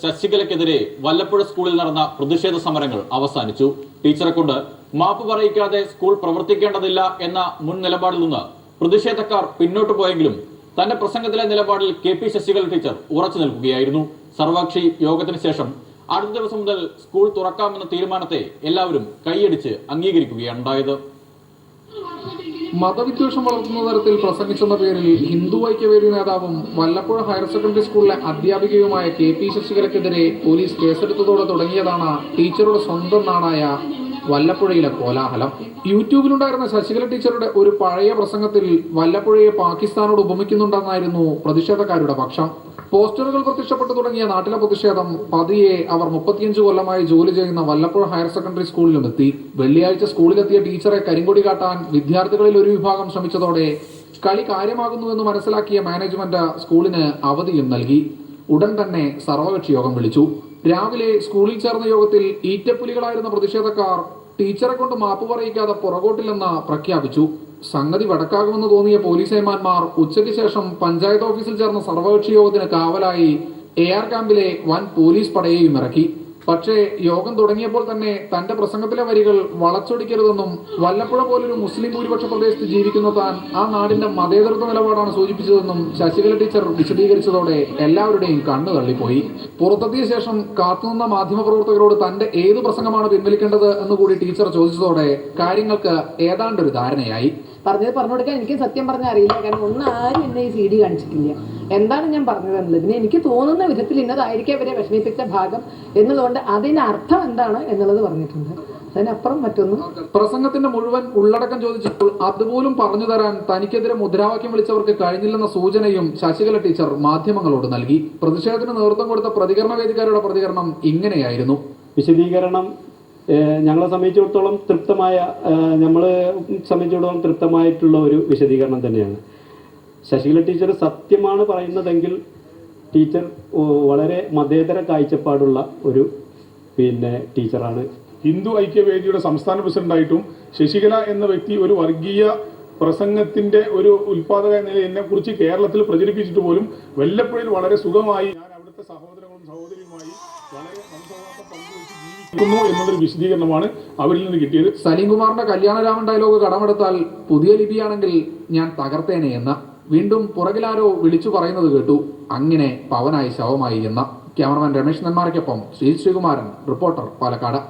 ശശികലയ്ക്കെതിരെ വല്ലപ്പുഴ സ്കൂളിൽ നടന്ന പ്രതിഷേധ സമരങ്ങൾ അവസാനിച്ചു. ടീച്ചറെ കൊണ്ട് മാപ്പ് പറയിക്കാതെ സ്കൂൾ പ്രവർത്തിക്കേണ്ടതില്ല എന്ന മുൻ നിലപാടിൽ നിന്ന് പ്രതിഷേധക്കാർ പിന്നോട്ട് പോയെങ്കിലും തന്റെ പ്രസംഗത്തിലെ നിലപാടിൽ കെ പി ശശികല ടീച്ചർ ഉറച്ചു നിൽക്കുകയായിരുന്നു. സർവകക്ഷി യോഗത്തിന് ശേഷം അടുത്ത ദിവസം മുതൽ സ്കൂൾ തുറക്കാമെന്ന തീരുമാനത്തെ എല്ലാവരും കൈയടിച്ച് അംഗീകരിക്കുകയാണ് ഉണ്ടായത്. മതവിദ്വേഷം വളർത്തുന്ന തരത്തിൽ പ്രസംഗിച്ചെന്ന പേരിൽ ഹിന്ദു ഐക്യവേദി നേതാവും വല്ലപ്പുഴ ഹയർ സെക്കൻഡറി സ്കൂളിലെ അധ്യാപികയുമായ കെ പി ശശികലക്കെതിരെ പോലീസ് കേസെടുത്തതോടെ തുടങ്ങിയതാണ് ടീച്ചറുടെ സ്വന്തം നാടായ വല്ലപ്പുഴയിലെ കോലാഹലം. യൂട്യൂബിലുണ്ടായിരുന്ന ശശികല ടീച്ചറുടെ ഒരു പഴയ പ്രസംഗത്തിൽ വല്ലപ്പുഴയെ പാകിസ്ഥാനോട് ഉപമിക്കുന്നുണ്ടെന്നായിരുന്നു പ്രതിഷേധക്കാരുടെ പക്ഷം. പോസ്റ്ററുകൾ പ്രത്യക്ഷപ്പെട്ടു തുടങ്ങിയ നാട്ടിലെ പ്രതിഷേധം പതിയെ അവർ മുപ്പത്തിയഞ്ച് കൊല്ലമായി ജോലി ചെയ്യുന്ന വല്ലപ്പുഴ ഹയർ സെക്കൻഡറി സ്കൂളിലും എത്തി വെള്ളിയാഴ്ച സ്കൂളിലെത്തിയ ടീച്ചറെ കരിങ്കൊടി കാട്ടാൻ വിദ്യാർത്ഥികളിൽ ഒരു വിഭാഗം ശ്രമിച്ചതോടെ കളി കാര്യമാകുന്നുവെന്ന് മനസ്സിലാക്കിയ മാനേജ്മെന്റ് സ്കൂളിന് അവധിയും നൽകി. ഉടൻ തന്നെ സർവകക്ഷി യോഗം വിളിച്ചു. രാവിലെ സ്കൂളിൽ ചേർന്ന യോഗത്തിൽ ഈറ്റപ്പുലികളായിരുന്ന പ്രതിഷേധക്കാർ ടീച്ചറെ കൊണ്ട് മാപ്പ് പറയിക്കാതെ പുറകോട്ടില്ലെന്ന് പ്രഖ്യാപിച്ചു. സംഗതി വടക്കാകുമെന്ന് തോന്നിയ പോലീസ് ഏമാന്മാർ ഉച്ചയ്ക്ക് ശേഷം പഞ്ചായത്ത് ഓഫീസിൽ ചേർന്ന സർവകക്ഷി യോഗത്തിന് കാവലായി എ ആർ ക്യാമ്പിലെ വൻ പോലീസ് പടയെയും ഇറക്കി. പക്ഷേ യോഗം തുടങ്ങിയപ്പോൾ തന്നെ തന്റെ പ്രസംഗത്തിലെ വരികൾ വളച്ചൊടിക്കരുതെന്നും വല്ലപ്പുഴ പോലൊരു മുസ്ലിം ഭൂരിപക്ഷ പ്രദേശത്ത് ജീവിക്കുന്ന താൻ ആ നാടിന്റെ മതേതൃത്വ നിലപാടാണ് സൂചിപ്പിച്ചതെന്നും ശശികല ടീച്ചർ വിശദീകരിച്ചതോടെ എല്ലാവരുടെയും കണ്ണു തള്ളിപ്പോയി. പുറത്തെത്തിയ ശേഷം കാത്തുനിന്ന മാധ്യമപ്രവർത്തകരോട് തന്റെ ഏത് പ്രസംഗമാണ് പിൻവലിക്കേണ്ടത് എന്ന് കൂടി ടീച്ചർ ചോദിച്ചതോടെ കാര്യങ്ങൾക്ക് ഏതാണ്ടൊരു ധാരണയായി. പറഞ്ഞത് പറഞ്ഞു കൊടുക്കാൻ എനിക്ക് സത്യം പറഞ്ഞാൽ അറിയില്ല. കാരണം ഒന്നും ആരും എന്നെ ഈ സി ഡി കാണിച്ചിട്ടില്ല. എന്താണ് ഞാൻ പറഞ്ഞത് എന്നുള്ളത്? പിന്നെ എനിക്ക് തോന്നുന്ന വിധത്തിൽ ഇന്നതായിരിക്കും അവരെ വിഷമിപ്പിച്ച ഭാഗം എന്നതുകൊണ്ട് അതിനർത്ഥം എന്താണ് എന്നുള്ളത് പറഞ്ഞിട്ടുണ്ട്. അതിനപ്പുറം മറ്റൊന്നും പ്രസംഗത്തിന്റെ മുഴുവൻ ഉള്ളടക്കം ചോദിച്ചപ്പോൾ അതുപോലും പറഞ്ഞു തരാൻ തനിക്കെതിരെ മുദ്രാവാക്യം വിളിച്ചവർക്ക് കഴിഞ്ഞില്ലെന്ന സൂചനയും ശശികല ടീച്ചർ മാധ്യമങ്ങളോട് നൽകി. പ്രതിഷേധത്തിന് നേതൃത്വം കൊടുത്ത പ്രതികരണ വേദിക്കാരുടെ പ്രതികരണം ഇങ്ങനെയായിരുന്നു. വിശദീകരണം ഞങ്ങളെ സംബന്ധിച്ചിടത്തോളം തൃപ്തമായ നമ്മൾ സംബന്ധിച്ചിടത്തോളം തൃപ്തമായിട്ടുള്ള ഒരു വിശദീകരണം തന്നെയാണ്. ശശികല ടീച്ചർ സത്യമാണ് പറയുന്നതെങ്കിൽ ടീച്ചർ വളരെ മതേതര കാഴ്ചപ്പാടുള്ള ഒരു പിന്നെ ടീച്ചറാണ്. ഹിന്ദു ഐക്യവേദിയുടെ സംസ്ഥാന പ്രസിഡന്റായിട്ടും ശശികല എന്ന വ്യക്തി ഒരു വർഗീയ പ്രസംഗത്തിന്റെ ഒരു ഉത്പാദക എന്ന എന്നെ കുറിച്ച് കേരളത്തിൽ പ്രചരിപ്പിച്ചിട്ട് പോലും വല്ലപ്പുഴയിൽ വളരെ സുഖമായി ഞാൻ അവിടുത്തെ സഹോദരങ്ങളും സഹോദരിയുമായി വളരെ മനസ്സൗഹാർദ്ദം പങ്കുവച്ച് ജീവിക്കുന്നു എന്നൊരു വിശദീകരണമാണ് അവരിൽ നിന്ന് കിട്ടിയത്. സലീംകുമാറിന്റെ കല്യാണരാമൻ ഡയലോഗ് കടമെടുത്താൽ പുതിയ ലിപിയാണെങ്കിൽ ഞാൻ തകർത്തേനെ എന്ന് വീണ്ടും പുറകിലാരോ വിളിച്ചു പറയുന്നത് കേട്ടു. അങ്ങനെ പവനായി ശവമായി എന്ന ക്യാമറമാൻ രമേശ് നെന്മാറയ്ക്കൊപ്പം ശ്രീ ശ്രീകുമാരൻ റിപ്പോർട്ടർ പാലക്കാട്.